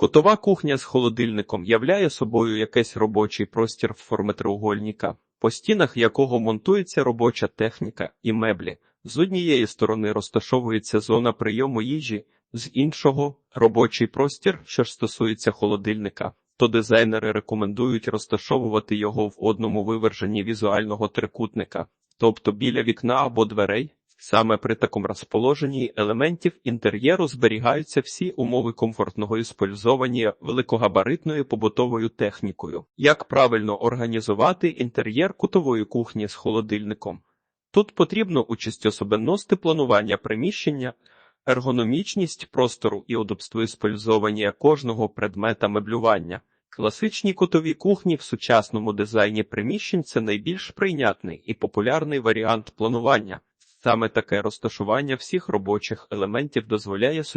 Котова кухня з холодильником являє собою якийсь робочий простір в формі треугольника, по стінах якого монтується робоча техніка і меблі. З однієї сторони розташовується зона прийому їжі, з іншого робочий простір, що ж стосується холодильника, то дизайнери рекомендують розташовувати його в одному виверженні візуального трикутника, тобто біля вікна або дверей. Саме при такому розположенні елементів інтер'єру зберігаються всі умови комфортного іспользовання великогабаритною побутовою технікою. Як правильно організувати інтер'єр кутової кухні з холодильником? Тут потрібно участь особенності планування приміщення, ергономічність простору і удобство іспользовання кожного предмета меблювання. Класичні кутові кухні в сучасному дизайні приміщень це найбільш прийнятний і популярний варіант планування. Саме таке розташування всіх робочих елементів дозволяє з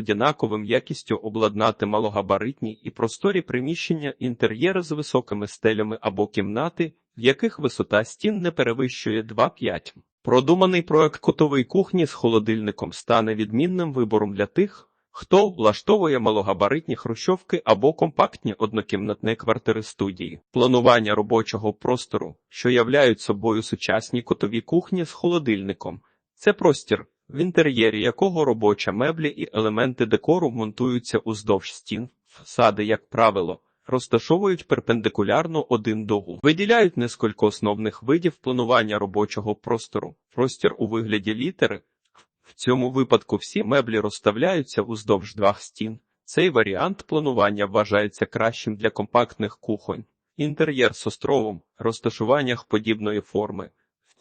якістю обладнати малогабаритні і просторі приміщення інтер'єри з високими стелями або кімнати, в яких висота стін не перевищує 2,5. Продуманий проект кутової кухні з холодильником стане відмінним вибором для тих, хто влаштовує малогабаритні хрущовки або компактні однокімнатні квартири студії. Планування робочого простору, що являють собою сучасні кутові кухні з холодильником. Це простір, в інтер'єрі якого робоча меблі і елементи декору монтуються уздовж стін, фасади, як правило, розташовують перпендикулярно один до одного. Виділяють несколько основних видів планування робочого простору. Простір у вигляді літери. В цьому випадку всі меблі розставляються уздовж двох стін. Цей варіант планування вважається кращим для компактних кухонь. Інтер'єр з островом, розташуваннях подібної форми.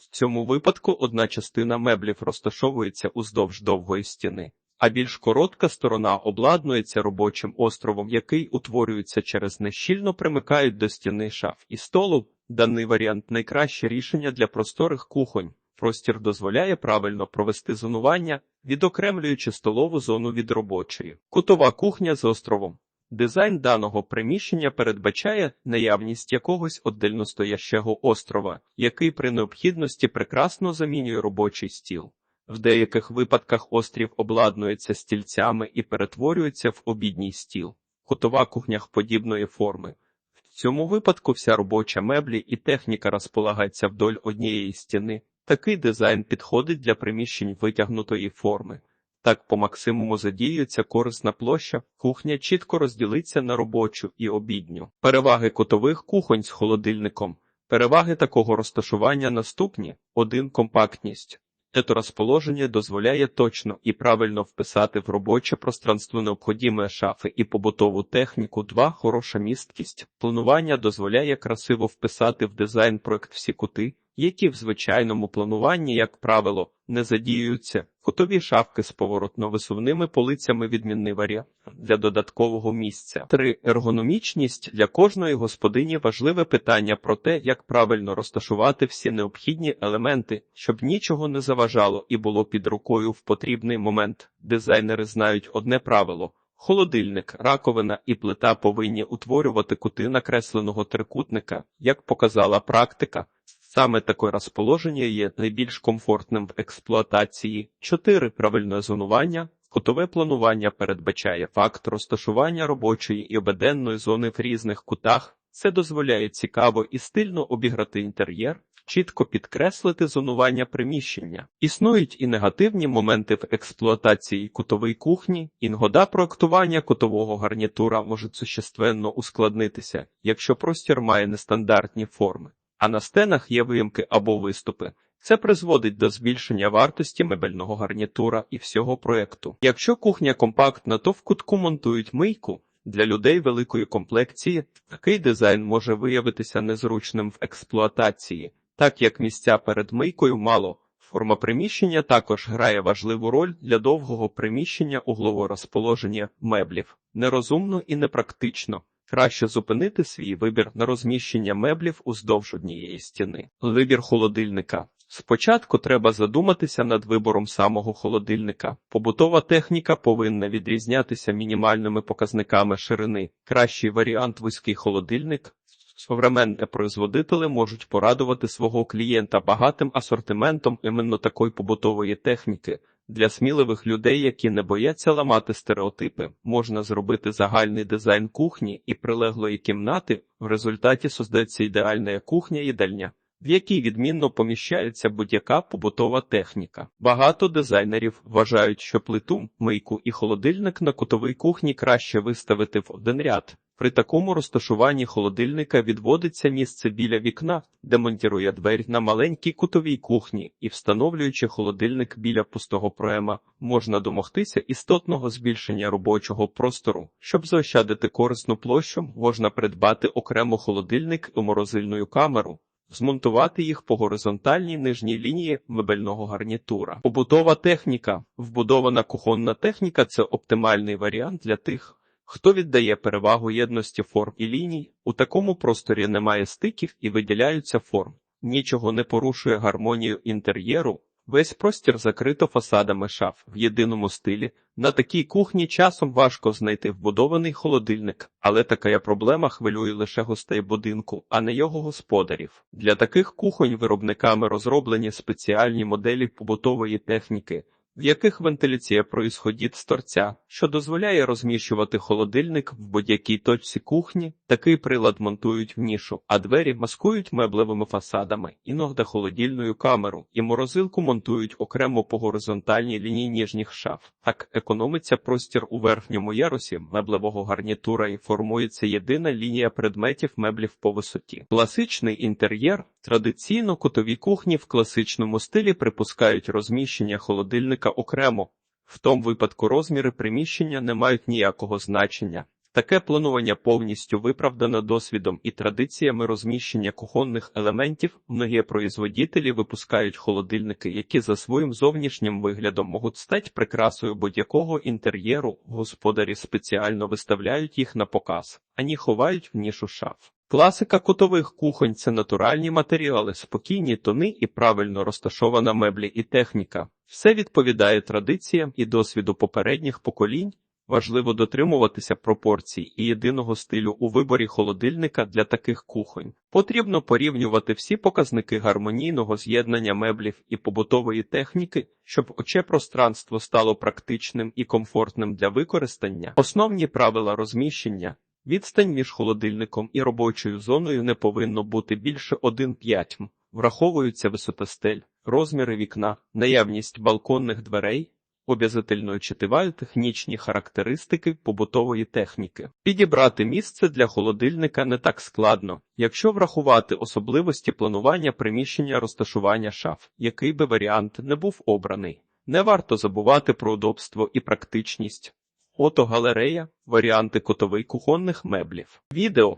В цьому випадку одна частина меблів розташовується уздовж довгої стіни, а більш коротка сторона обладнується робочим островом, який утворюється через нещільно примикають до стіни шаф і столу. Даний варіант найкраще рішення для просторих кухонь. Простір дозволяє правильно провести зонування, відокремлюючи столову зону від робочої. Кутова кухня з островом. Дизайн даного приміщення передбачає наявність якогось отдельностоящого острова, який при необхідності прекрасно замінює робочий стіл. В деяких випадках острів обладнується стільцями і перетворюється в обідній стіл. Кутова кухня подібної форми. В цьому випадку вся робоча меблі і техніка розполагається вдоль однієї стіни. Такий дизайн підходить для приміщень витягнутої форми. Так по максимуму задіюється корисна площа, кухня чітко розділиться на робочу і обідню. Переваги кутових кухонь з холодильником. Переваги такого розташування наступні: 1. компактність. Це розположення дозволяє точно і правильно вписати в робоче пространство необхідні шафи і побутову техніку. 2. хороша місткість. Планування дозволяє красиво вписати в дизайн проект всі кути, які в звичайному плануванні, як правило, не задіюються. Кутові шафки з поворотно-висувними полицями відмінний варіант для додаткового місця. 3. ергономічність для кожної господині важливе питання про те, як правильно розташувати всі необхідні елементи, щоб нічого не заважало і було під рукою в потрібний момент. Дизайнери знають одне правило. Холодильник, раковина і плита повинні утворювати кути накресленого трикутника, як показала практика. Саме таке розположення є найбільш комфортним в експлуатації. 4. правильне зонування. Кутове планування передбачає факт розташування робочої і обеденної зони в різних кутах. Це дозволяє цікаво і стильно обіграти інтер'єр, чітко підкреслити зонування приміщення. Існують і негативні моменти в експлуатації кутової кухні, інгода проектування кутового гарнітура може существенно ускладнитися, якщо простір має нестандартні форми а на стенах є виїмки або виступи. Це призводить до збільшення вартості мебельного гарнітура і всього проекту. Якщо кухня компактна, то в кутку монтують мийку. Для людей великої комплекції такий дизайн може виявитися незручним в експлуатації, так як місця перед мийкою мало. Форма приміщення також грає важливу роль для довгого приміщення углового розположення меблів. Нерозумно і непрактично. Краще зупинити свій вибір на розміщення меблів уздовж однієї стіни. Вибір холодильника. Спочатку треба задуматися над вибором самого холодильника. Побутова техніка повинна відрізнятися мінімальними показниками ширини. Кращий варіант вузький холодильник. Современні производителі можуть порадувати свого клієнта багатим асортиментом іменно такої побутової техніки. Для сміливих людей, які не бояться ламати стереотипи, можна зробити загальний дизайн кухні і прилеглої кімнати. В результаті создається ідеальна кухня-їдальня, в якій відмінно поміщається будь-яка побутова техніка. Багато дизайнерів вважають, що плиту, мийку і холодильник на кутовій кухні краще виставити в один ряд. При такому розташуванні холодильника відводиться місце біля вікна, де монтірує двері на маленькій кутовій кухні, і встановлюючи холодильник біля пустого проема, можна домогтися істотного збільшення робочого простору. Щоб заощадити корисну площу, можна придбати окремо холодильник і морозильну камеру. Змонтувати їх по горизонтальній нижній лінії мебельного гарнітура. Побутова техніка. Вбудована кухонна техніка це оптимальний варіант для тих, хто віддає перевагу єдності форм і ліній. У такому просторі немає стиків і виділяються форм. Нічого не порушує гармонію інтер'єру. Весь простір закрито фасадами шаф в єдиному стилі. На такій кухні часом важко знайти вбудований холодильник, але така проблема хвилює лише гостей будинку, а не його господарів. Для таких кухонь виробниками розроблені спеціальні моделі побутової техніки, в яких вентиляція происходить з торця, що дозволяє розміщувати холодильник в будь-якій точці кухні. Такий прилад монтують в нішу, а двері маскують меблевими фасадами, іноді холодильною камеру, і морозилку монтують окремо по горизонтальній лінії ніжніх шаф. Так економиться простір у верхньому ярусі меблевого гарнітура і формується єдина лінія предметів меблів по висоті. Класичний інтер'єр традиційно кутові кухні в класичному стилі припускають розміщення холодильника окремо. В тому випадку розміри приміщення не мають ніякого значення. Таке планування повністю виправдано досвідом і традиціями розміщення кухонних елементів. Многі производителі випускають холодильники, які за своїм зовнішнім виглядом можуть стати прикрасою будь-якого інтер'єру. Господарі спеціально виставляють їх на показ, ані ховають в нішу шаф. Класика кутових кухонь це натуральні матеріали, спокійні тони і правильно розташована меблі і техніка. Все відповідає традиціям і досвіду попередніх поколінь. Важливо дотримуватися пропорцій і єдиного стилю у виборі холодильника для таких кухонь. Потрібно порівнювати всі показники гармонійного з'єднання меблів і побутової техніки, щоб оче пространство стало практичним і комфортним для використання. Основні правила розміщення. Відстань між холодильником і робочою зоною не повинно бути більше 1,5 м. Враховуються висота стель, розміри вікна, наявність балконних дверей, обов'язательно читивають технічні характеристики побутової техніки. Підібрати місце для холодильника не так складно, якщо врахувати особливості планування приміщення розташування шаф, який би варіант не був обраний. Не варто забувати про удобство і практичність. Фото галерея, варіанти котовий кухонних меблів. Відео